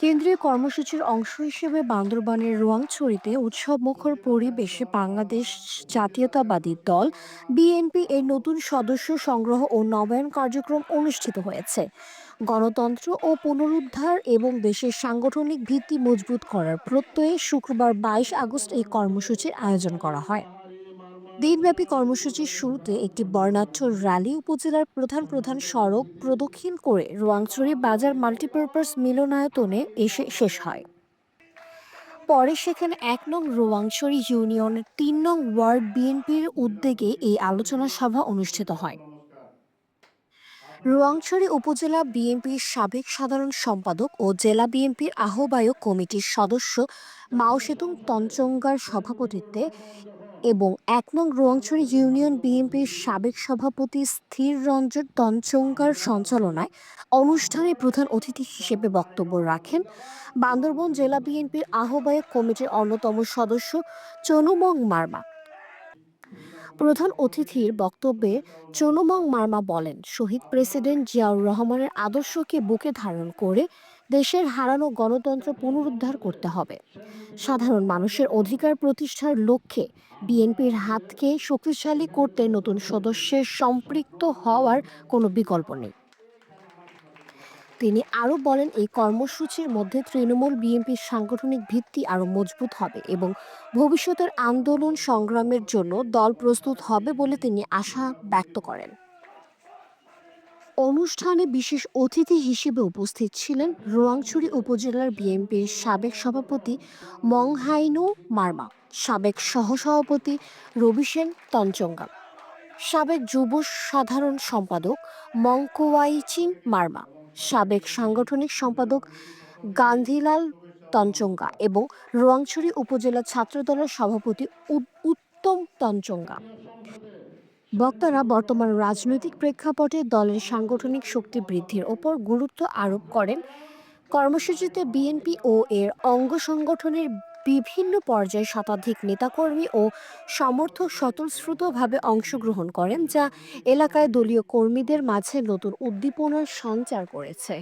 কেন্দ্রীয় কর্মসূচির অংশ হিসেবে বান্দরবানের রোয়াংছড়িতে উৎসবমুখর পরিবেশে বাংলাদেশ জাতীয়তাবাদী দল, বিএনপি এর নতুন সদস্য সংগ্রহ ও নবায়ন কার্যক্রম অনুষ্ঠিত হয়েছে। গণতন্ত্র ও পুনরুদ্ধার এবং দেশের সাংগঠনিক ভিত্তি মজবুত করার প্রত্যয়ে শুক্রবার বাইশ আগস্ট এই কর্মসূচির আয়োজন করা হয়। দিনব্যাপী কর্মসূচির শুরুতে একটি বর্ণাঢ্য র্যালি উপজেলার প্রধান প্রধান সড়ক প্রদক্ষিণ করে রোয়াংছড়ি বাজার মাল্টিপারপাস মিলনায়তনে এসে শেষ হয়। পরে সেখানে এক নং রোয়াংছড়ি ইউনিয়নের তিন নং ওয়ার্ড বিএনপির উদ্যোগে এই আলোচনা সভা অনুষ্ঠিত হয়। রোয়াংছড়ি উপজেলা বিএনপির সাবেক সাধারণ সম্পাদক ও জেলা বিএনপির আহ্বায়ক কমিটির সদস্য মাওসেতুং তঞ্চঙ্গার সভাপতিত্বে এবং এক নং রোয়াংছড়ি ইউনিয়ন বিএনপির সাবেক সভাপতি স্থির রঞ্জন তঞ্চঙ্গার সঞ্চালনায় অনুষ্ঠানে প্রধান অতিথি হিসেবে বক্তব্য রাখেন। বান্দরবন জেলা বিএনপির আহ্বায়ক কমিটির অন্যতম সদস্য চনুমং মার্মা। প্রধান অতিথির বক্তব্যে চনুমং মার্মা বলেন, শহীদ প্রেসিডেন্ট জিয়াউর রহমানের আদর্শকে বুকে ধারণ করে দেশের হারানো গণতন্ত্র পুনরুদ্ধার করতে হবে। সাধারণ মানুষের অধিকার প্রতিষ্ঠার লক্ষ্যে বিএনপির হাতকে শক্তিশালী করতে নতুন সদস্যের সম্পৃক্ত হওয়ার কোনো বিকল্প নেই। তিনি আরও বলেন, এই কর্মসূচির মধ্যে তৃণমূল বিএনপির সাংগঠনিক ভিত্তি আরও মজবুত হবে এবং ভবিষ্যতের আন্দোলন সংগ্রামের জন্য দল প্রস্তুত হবে বলে তিনি আশা ব্যক্ত করেন। অনুষ্ঠানে বিশেষ অতিথি হিসেবে উপস্থিত ছিলেন রোয়াংছড়ি উপজেলার বিএনপির সাবেক সভাপতি মংহাইনু মার্মা, সাবেক সহসভাপতি রবিসেন তঞ্চঙ্গা, সাবেক যুব সাধারণ সম্পাদক মংকোয়াইচিং মার্মা, সাবেক সাংগঠনিক সম্পাদক গান্ধীলাল তঞ্চঙ্গা এবং রোয়াংছড়ি উপজেলা ছাত্রদলের সভাপতি উত্তম তঞ্চঙ্গা। বক্তারা বর্তমান রাজনৈতিক প্রেক্ষাপটে দলের সাংগঠনিক শক্তি বৃদ্ধির ওপর গুরুত্ব আরোপ করেন। কর্মসূচিতে বিএনপি ও এর অঙ্গ সংগঠনের বিভিন্ন পর্যায়ে শতাধিক নেতাকর্মী ও সমর্থক স্বতঃস্ফূর্তভাবে অংশগ্রহণ করেন, যা এলাকায় দলীয় কর্মীদের মাঝে নতুন উদ্দীপনার সঞ্চার করেছে।